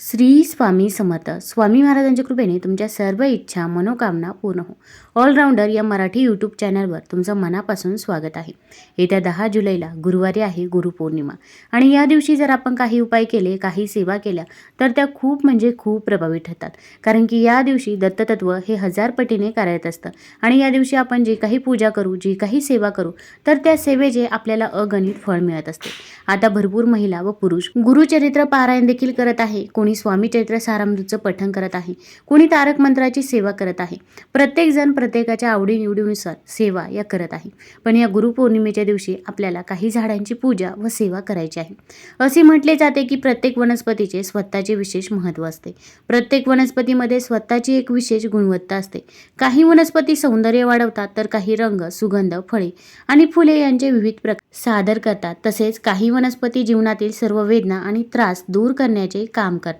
श्री स्वामी समर्थ. स्वामी महाराजांच्या कृपेने तुमच्या सर्व इच्छा मनोकामना पूर्ण हो. ऑलराऊंडर या मराठी यूट्यूब चॅनलवर तुमचं मनापासून स्वागत आहे. येत्या दहा जुलैला गुरुवारी आहे गुरुपौर्णिमा आणि या दिवशी जर आपण काही उपाय केले काही सेवा केल्या तर त्या खूप म्हणजे खूप प्रभावी ठरतात. कारण की या दिवशी दत्ततत्व हे हजार पटीने कार्यरत असतं. आणि या दिवशी आपण जे काही पूजा करू जी काही सेवा करू तर त्या सेवेचे आपल्याला अगणित फळ मिळत असते. आता भरपूर महिला व पुरुष गुरुचरित्र पारायण देखील करत आहे. कोणी स्वामी चैत्र सारामृतचं पठण करत आहे कोणी तारक मंत्राची सेवा करत आहे. प्रत्येक जण प्रत्येकाच्या आवडीनिवडीनुसार सेवा या करत आहे. पण या गुरुपौर्णिमेच्या दिवशी आपल्याला काही झाडांची पूजा व सेवा करायची आहे. असे म्हटले जाते की प्रत्येक वनस्पतीचे स्वतःचे विशेष महत्त्व असते. प्रत्येक वनस्पतीमध्ये स्वतःची एक विशेष गुणवत्ता असते. काही वनस्पती सौंदर्य वाढवतात तर काही रंग सुगंध फळे आणि फुले यांचे विविध प्रकार सादर करतात. तसेच काही वनस्पती जीवनातील सर्व वेदना आणि त्रास दूर करण्याचे काम करतात.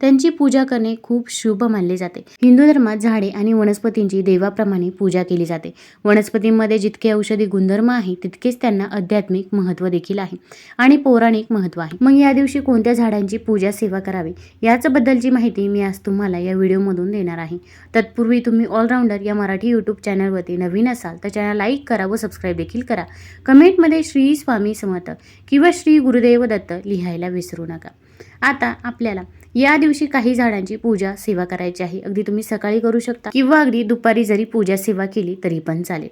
त्यांची पूजा करणे खूप शुभ मानले जाते. हिंदू धर्मात झाडे आणि वनस्पतींची देवाप्रमाणे पूजा केली जाते. वनस्पतींमध्ये जितके औषधी गुणधर्म आहे तितकेच त्यांना आध्यात्मिक महत्त्व देखील आहे आणि पौराणिक महत्त्व आहे. मग या दिवशी कोणत्या झाडांची पूजा सेवा करावी? याचबद्दलची माहिती मी आज तुम्हाला या व्हिडिओमधून देणार आहे. तत्पूर्वी तुम्ही ऑलराऊंडर या मराठी यूट्यूब चॅनलवरती नवीन असाल तर चॅनल लाईक करा व सबस्क्राईब देखील करा. कमेंटमध्ये श्री स्वामी समर्थ किंवा श्री गुरुदेव दत्त लिहायला विसरू नका. आता आपल्याला या दिवशी काही झाडांची पूजा सेवा करायची आहे. अगदी तुम्ही सकाळी करू शकता. किंवा अगदी दुपारी जरी पूजा सेवा केली तरी पण चालेल.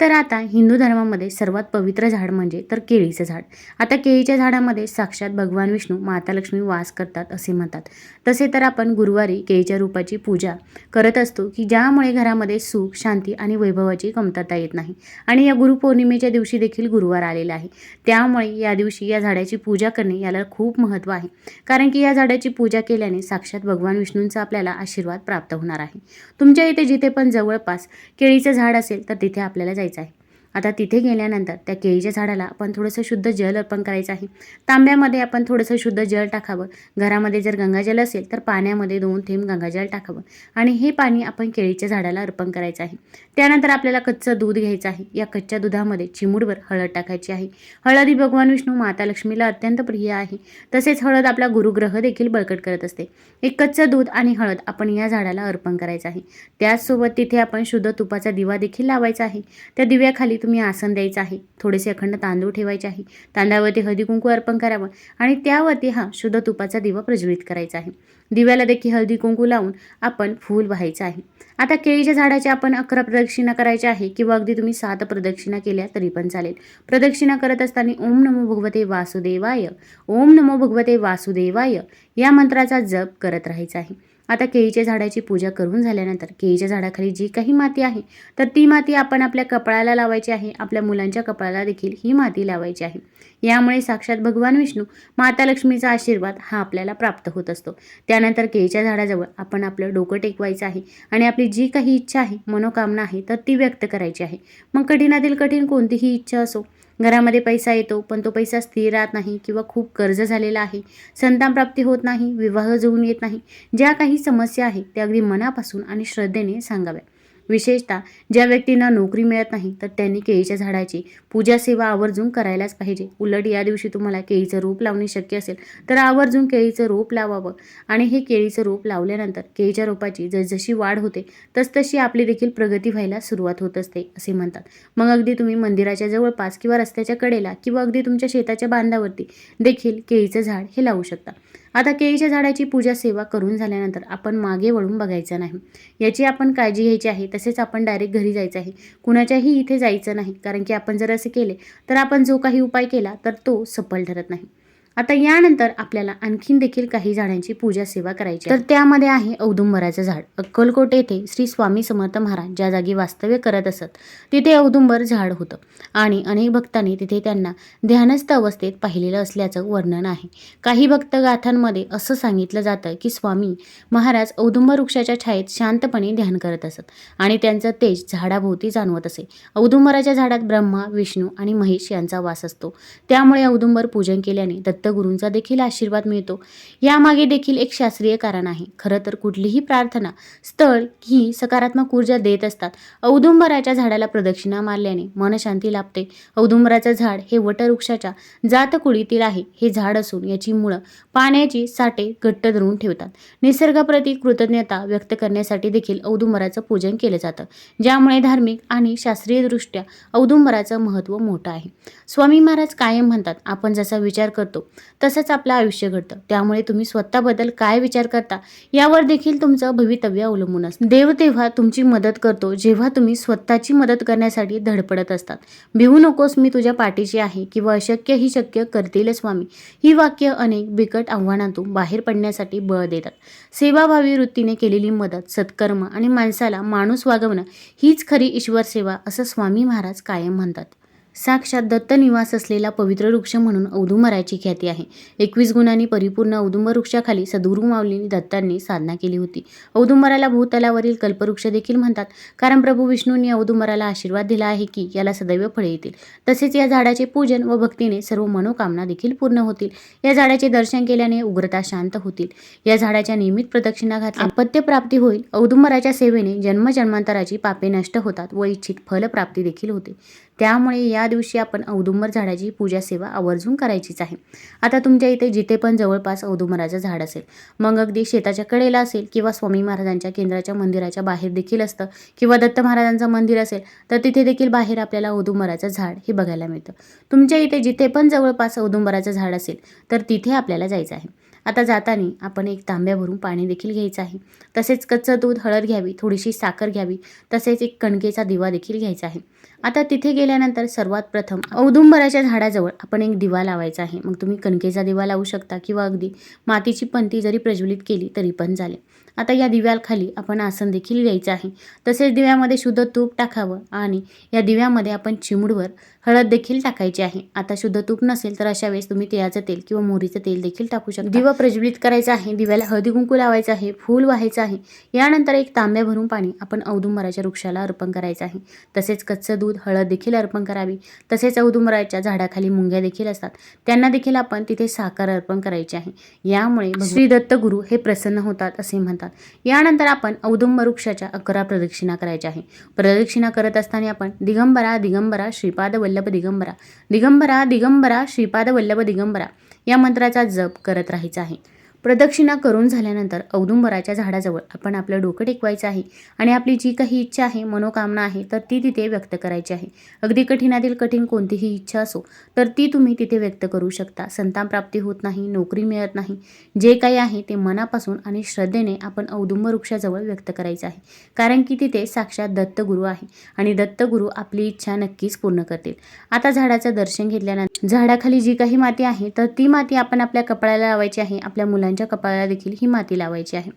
तर आता हिंदू धर्मामध्ये सर्वात पवित्र झाड म्हणजे तर केळीचं झाड. आता केळीच्या झाडामध्ये साक्षात भगवान विष्णू माता लक्ष्मी वास करतात असे म्हणतात. तसे तर आपण गुरुवारी केळीच्या रूपाची पूजा करत असतो की ज्यामुळे घरामध्ये सुख शांती आणि वैभवाची कमतरता येत नाही. आणि या गुरुपौर्णिमेच्या दिवशी देखील गुरुवार आलेला आहे. त्यामुळे या दिवशी या झाडाची पूजा करणे याला खूप महत्त्व आहे. कारण की या झाडाची पूजा केल्याने साक्षात भगवान विष्णूंचा आपल्याला आशीर्वाद प्राप्त होणार आहे. तुमच्या इथे जिथे पण जवळपास केळीचं झाड असेल तर तिथे आपल्याला जायचं आहे आता तिथे गेल्यानंतर त्या केळीच्या झाडाला आपण थोडंसं शुद्ध जल अर्पण करायचं आहे. तांब्यामध्ये आपण थोडंसं शुद्ध जल टाकावं. घरामध्ये जर गंगाजल असेल तर पाण्यामध्ये दोन थेंब गंगाजल टाकावं. आणि हे पाणी आपण केळीच्या झाडाला अर्पण करायचं आहे. त्यानंतर आपल्याला कच्चं दूध घ्यायचं आहे. या कच्च्या दुधामध्ये चिमूडभर हळद टाकायची आहे. हळद ही भगवान विष्णू माता लक्ष्मीला अत्यंत प्रिय आहे. तसेच हळद आपला गुरुग्रह देखील बळकट करत असते. एक कच्चं दूध आणि हळद आपण या झाडाला अर्पण करायचं आहे. त्याचसोबत तिथे आपण शुद्ध तुपाचा दिवा देखील लावायचा आहे. त्या दिव्याखाली तुम्ही आसन द्यायचं आहे. थोडेसे अखंड तांदूळ ठेवायचे आहे. तांदळावरती हळदी कुंकू अर्पण करावं आणि त्यावरती हा शुद्ध तुपाचा दिवा प्रज्वलित करायचा आहे. दिव्याला देखील हळदी कुंकू लावून आपण फूल व्हायचं आहे. आता केळीच्या झाडाची आपण अकरा प्रदक्षिणा करायच्या आहे किंवा अगदी तुम्ही सात प्रदक्षिणा केल्या तरी पण चालेल. प्रदक्षिणा करत असताना ओम नमो भगवते वासुदेवाय. ओम नमो भगवते वासुदेवाय. या मंत्राचा जप करत राहायचा आहे. आता केळीच्या झाडाची पूजा करून झाल्यानंतर केळीच्या झाडाखाली जी काही माती आहे तर ती माती आपण आपल्या कपाळाला लावायची आहे. आपल्या मुलांच्या कपाळाला देखील ही माती लावायची आहे. यामुळे साक्षात भगवान विष्णू माता लक्ष्मीचा आशीर्वाद हा आपल्याला प्राप्त होत असतो. त्यानंतर केळीच्या झाडाजवळ आपण आपलं डोकं टेकवायचं आहे आणि आपली जी काही इच्छा आहे मनोकामना आहे तर ती व्यक्त करायची आहे. मग कठीणातील कठीण कोणतीही इच्छा असो घरामध्ये पैसा येतो पण तो पैसा स्थिर राहत नाही किंवा खूप कर्ज झालेला आहे. संतान प्राप्ती होत नाही विवाह जुळून येत नाही. ज्या काही समस्या आहेत त्या अगदी मनापासून आणि श्रद्धेने सांगाव्या विशेषतः ज्या व्यक्तींना नोकरी मिळत नाही तर त्यांनी केळीच्या झाडाची पूजा सेवा आवर्जून करायलाच पाहिजे. उलट या दिवशी तुम्हाला केळीचं रोप लावणे शक्य असेल तर आवर्जून केळीचं रोप लावावं. आणि हे केळीचं रोप लावल्यानंतर केळीच्या रोपाची जसजशी वाढ होते तसतशी आपली देखील प्रगती व्हायला सुरुवात होत असते असे म्हणतात. मग अगदी तुम्ही मंदिराच्या जवळपास किंवा रस्त्याच्या कडेला किंवा अगदी तुमच्या शेताच्या बांधावरती देखील केळीचं झाड हे लावू शकता. आता केळीच्या झाडाची पूजा सेवा करून झाल्यानंतर आपण मागे वळून बघायचं नाही. याची आपण काळजी घ्यायची आहे तसेच आपण डायरेक्ट घरी जायचं आहे. कुणाच्याही इथे जायचं नाही कारण की आपण जर असे केले तर आपण जो काही उपाय केला तर तो सफल ठरत नाही. आता यानंतर आपल्याला आणखीन देखील काही झाडांची पूजा सेवा करायची तर त्यामध्ये आहे औदुंबराचं झाड. अक्कलकोट येथे श्री स्वामी समर्थ महाराज ज्या जागी वास्तव्य करत असत तिथे औदुंबर झाड होतं. आणि अनेक भक्तांनी तिथे त्यांना ध्यानस्थ अवस्थेत पाहिलेलं असल्याचं वर्णन आहे. काही भक्त गाथांमध्ये असं सांगितलं जातं की स्वामी महाराज औदुंबर वृक्षाच्या छायेत शांतपणे ध्यान करत असत आणि त्यांचं तेज झाडाभोवती जाणवत असे. औदुंबराच्या झाडात ब्रह्मा विष्णू आणि महेश यांचा वास असतो. त्यामुळे औदुंबर पूजन केल्याने दत्तगुरूंचा देखील आशीर्वाद मिळतो. यामागे देखील एक शास्त्रीय कारण आहे. खरं तर कुठलीही प्रार्थना स्थळ ही सकारात्मक ऊर्जा देत असतात. औदुंबराच्या झाडाला प्रदक्षिणा मारल्याने मनशांती लाभते. औदुंबराचं झाड हे वटवृक्षाच्या जातकुळीतील आहे. हे झाड असून याची मुळं पाण्याची साठे घट्ट धरून ठेवतात. निसर्गाप्रती कृतज्ञता व्यक्त करण्यासाठी देखील औदुंबराचं पूजन केलं जातं. ज्यामुळे धार्मिक आणि शास्त्रीयदृष्ट्या औदुंबराचं महत्त्व मोठं आहे. स्वामी महाराज कायम म्हणतात आपण जसा विचार करतो तसंच आपलं आयुष्य घडतं. त्यामुळे तुम्ही स्वतःबद्दल काय विचार करता यावर देखील तुमचं भवितव्य अवलंबून असतं. देव तेव्हा तुमची मदत करतो जेव्हा तुम्ही स्वतःची मदत करण्यासाठी धडपडत असतात. भिवू नकोस मी तुझ्या पाठीशी आहे किंवा अशक्य ही शक्य करतील स्वामी. ही वाक्य अनेक बिकट आव्हानातून बाहेर पडण्यासाठी बळ देतात. सेवाभावी वृत्तीने केलेली मदत सत्कर्म आणि माणसाला माणूस वागवणं हीच खरी ईश्वर सेवा असं स्वामी महाराज कायम म्हणतात. साक्षात दत्त निवास असलेला पवित्र वृक्ष म्हणून औदुंबराची ख्याती आहे. एकवीस गुणांनी परिपूर्ण औदुंब वृक्षाखाली सद्गुरू माऊली दत्तांनी साधना केली होती. औदुंबराला भूतलावरील कल्पवृक्ष देखील म्हणतात. कारण प्रभू विष्णूंनी औदुंबराला आशीर्वाद दिला आहे की याला सदैव फळे येतील. तसेच या झाडाचे पूजन व भक्तीने सर्व मनोकामना देखील पूर्ण होतील. या झाडाचे दर्शन केल्याने उग्रता शांत होतील. या झाडाच्या नियमित प्रदक्षिणा घातल्या. अपत्य प्राप्ती होईल. औदुंबराच्या सेवेने जन्मजन्मांतराची पापे नष्ट होतात व इच्छित फलप्राप्ती देखील होते. त्यामुळे या दिवशी आपण औदुंबर झाडाची पूजा सेवा आवर्जून करायचीच आहे. आता तुमच्या इथे जिथे पण जवळपास औदुंबराचं झाड असेल मग अगदी शेताच्या कडेला असेल किंवा स्वामी महाराजांच्या केंद्राच्या मंदिराच्या बाहेर देखील असतं किंवा दत्त महाराजांचं मंदिर असेल तर तिथे देखील बाहेर आपल्याला औदुंबराचं झाड हे बघायला मिळतं. तुमच्या इथे जिथे पण जवळपास औदुंबराचं झाड असेल तर तिथे आपल्याला जायचं आहे. आता जाताना आपण एक तांब्या भरून पाणी देखील घ्यायचं आहे. तसेच कच्चं दूध हळद घ्यावी थोडीशी साखर घ्यावी तसेच एक कणकेचा दिवा देखील घ्यायचा आहे. आता तिथे गेल्यानंतर सर्वात प्रथम औदुंबराच्या झाडाजवळ आपण एक दिवा लावायचा आहे. मग तुम्ही कणकेचा दिवा लावू शकता किंवा अगदी मातीची पंती जरी प्रज्वलित केली तरी पण चालेल. आता या दिव्याखाली आपण आसन देखील घ्यायचं आहे. तसेच दिव्यामध्ये शुद्ध तूप टाकावं आणि या दिव्यामध्ये आपण चिमूडवर हळद देखील टाकायची आहे. आता शुद्ध तूप नसेल तर अशा वेळेस तुम्ही तिळाचं तेल किंवा मोहरीचं तेल देखील टाकू शकता. दिवा प्रज्वलित करायचा आहे. दिव्याला हळदी कुंकू लावायचं आहे. फूल व्हायचं आहे. यानंतर एक तांब्या भरून पाणी आपण औदुंबराच्या वृक्षाला अर्पण करायचं आहे. तसेच कच्चं दूध हळद देखील अर्पण करावी. तसेच औदुंबराच्या झाडाखाली मुंग्या देखील असतात. त्यांना देखील आपण तिथे साखर अर्पण करायची आहे. यामुळे श्री दत्त गुरु हे प्रसन्न होतात असे म्हणतात. यानंतर आपण औदुंब वृक्षाच्या अकरा प्रदक्षिणा करायच्या आहे. प्रदक्षिणा करत असताना आपण दिगंबरा दिगंबरा श्रीपाद वल्लभ दिगंबरा. दिगंबरा दिगंबरा श्रीपाद वल्लभ दिगंबरा या मंत्राचा जप करत राहायचा आहे. प्रदक्षिणा करून झाल्यानंतर औदुंबराच्या झाडाजवळ आपण आपलं डोकं टेकवायचं आहे आणि आपली जी काही इच्छा आहे मनोकामना आहे तर ती तिथे व्यक्त करायची आहे. अगदी कठीणातील कठीण कोणतीही इच्छा असो तर ती तुम्ही तिथे व्यक्त करू शकता. संतान प्राप्ती होत नाही नोकरी मिळत नाही. जे काही आहे ते मनापासून आणि श्रद्धेने आपण औदुंब वृक्षाजवळ व्यक्त करायचं आहे. कारण की तिथे साक्षात दत्तगुरू आहे आणि दत्तगुरू आपली इच्छा नक्कीच पूर्ण करतील. आता झाडाचं दर्शन घेतल्यानंतर झाडाखाली जी काही माती आहे तर ती माती आपण आपल्या कपड्याला लावायची आहे आपल्या मुलांच्या कपाळाला देखील ही माती लावायची आहे.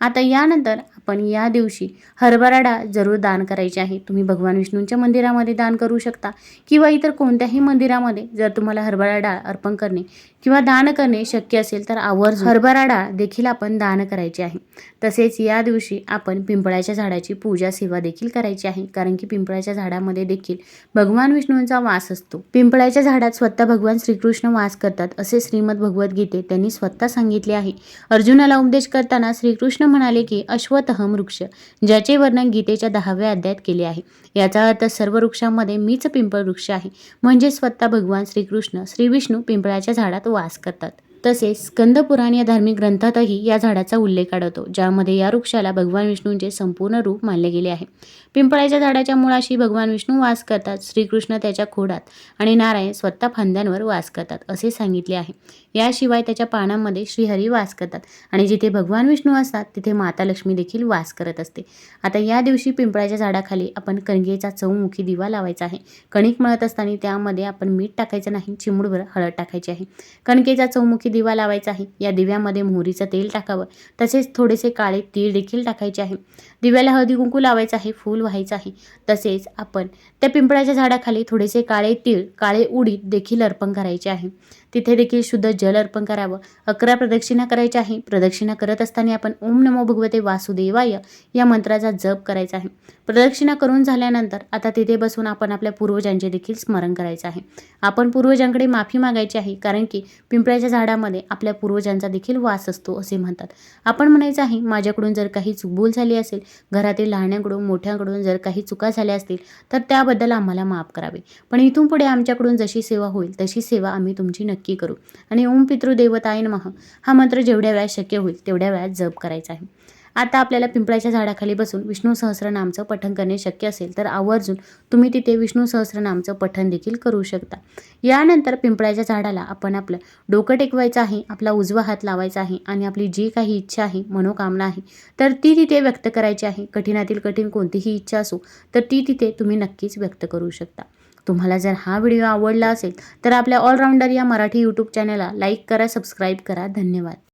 आता यानंतर आपण या दिवशी हरभरा डाळ जरूर दान करायची आहे. तुम्ही भगवान विष्णूंच्या मंदिरामध्ये दान करू शकता किंवा इतर कोणत्याही मंदिरामध्ये जर तुम्हाला हरभरा डाळ अर्पण करणे किंवा दान करणे शक्य असेल तर आवर्ज हरभरा डाळ देखील आपण दान करायची आहे. तसेच या दिवशी आपण पिंपळाच्या झाडाची पूजा सेवा देखील करायची आहे. कारण की पिंपळाच्या झाडामध्ये देखील भगवान विष्णूंचा वास असतो. पिंपळाच्या झाडात स्वतः भगवान श्रीकृष्ण वास करतात असे श्रीमद भगवद्गीते त्यांनी स्वतः सांगितले आहे. अर्जुनाला उपदेश करताना श्रीकृष्ण म्हणाले की अश्वतहम वृक्ष ज्याचे वर्णन गीतेच्या दहाव्या अध्यायात केले आहे. याचा अर्थ सर्व वृक्षांमध्ये मीच पिंपळ वृक्ष आहे. म्हणजे स्वतः भगवान श्रीकृष्ण श्री विष्णू पिंपळाच्या झाडात वास करतात. तसेच स्कंद पुराण या धार्मिक ग्रंथातही या झाडाचा उल्लेख आढळतो ज्यामध्ये या वृक्षाला भगवान विष्णूंचे संपूर्ण रूप मानले गेले आहे. पिंपळाच्या झाडाच्या मुळाशी भगवान विष्णू वास करतात श्रीकृष्ण त्याच्या खोडात आणि नारायण स्वतः फांद्यांवर वास करतात असे सांगितले आहे. याशिवाय त्याच्या पानांमध्ये श्रीहरी वास करतात आणि जिथे भगवान विष्णू असतात तिथे माता लक्ष्मी देखील वास करत असते. आता या दिवशी पिंपळाच्या झाडाखाली आपण कणकेचा चौमुखी दिवा लावायचा आहे. कणिक मळत असताना त्यामध्ये आपण मीठ टाकायचं नाही चिमूडभर हळद टाकायची आहे. कणकेचा चौमुखी दिवा लावायचा आहे. या दिव्यामध्ये मोहरीचं तेल टाकावं. तसेच थोडेसे काळे तीळ देखील टाकायचे आहे. दिव्याला हळदी कुंकू लावायचं आहे. फूल व्हायचं आहे. तसेच आपण त्या पिंपळाच्या झाडाखाली थोडेसे काळे तीळ काळे उडीद देखील अर्पण करायचे आहे. तिथे देखील शुद्ध जल अर्पण करावं. अकरा प्रदक्षिणा करायच्या आहे प्रदक्षिणा करत असताना आपण ओम नमो भगवते वासुदेवाय या मंत्राचा जप करायचा आहे. प्रदक्षिणा करून झाल्यानंतर आता तिथे बसून आपण आपल्या पूर्वजांचे देखील स्मरण करायचं आहे. आपण पूर्वजांकडे माफी मागायची आहे कारण की पिंपळाच्या झाडामध्ये आपल्या पूर्वजांचा देखील वास असतो असे म्हणतात. आपण म्हणायचं आहे माझ्याकडून जर काही चुकबूल झाली असेल घरातील लहान्यांकडून मोठ्यांकडून जर काही चुका झाल्या असतील तर त्याबद्दल आम्हाला माफ करावे. पण इथून पुढे आमच्याकडून जशी सेवा होईल तशी सेवा आम्ही तुमची नक्की करू. आणि ओम पितृदेवताय मह हा मंत्र जेवढ्या वेळात शक्य होईल तेवढ्या वेळात जप करायचा आहे. आता आपल्याला पिंपळाच्या झाडाखाली बसून विष्णू सहस्रनामचं पठण करणे शक्य असेल तर आवर्जून तुम्ही तिथे विष्णू सहस्रनामचं पठण देखील करू शकता. यानंतर पिंपळाच्या झाडाला आपण आपलं डोकं टेकवायचं आहे आपला उजवा हात लावायचा आहे आणि आपली जी काही इच्छा आहे मनोकामना आहे तर ती तिथे व्यक्त करायची आहे. कठीणातील कठीण कोणतीही इच्छा असो तर ती तिथे तुम्ही नक्कीच व्यक्त करू शकता. तुम्हाला जर हा व्हिडिओ आवडला असेल तर आपल्या ऑलराऊंडर या मराठी यूट्यूब चॅनलला लाईक करा सबस्क्राईब करा. धन्यवाद.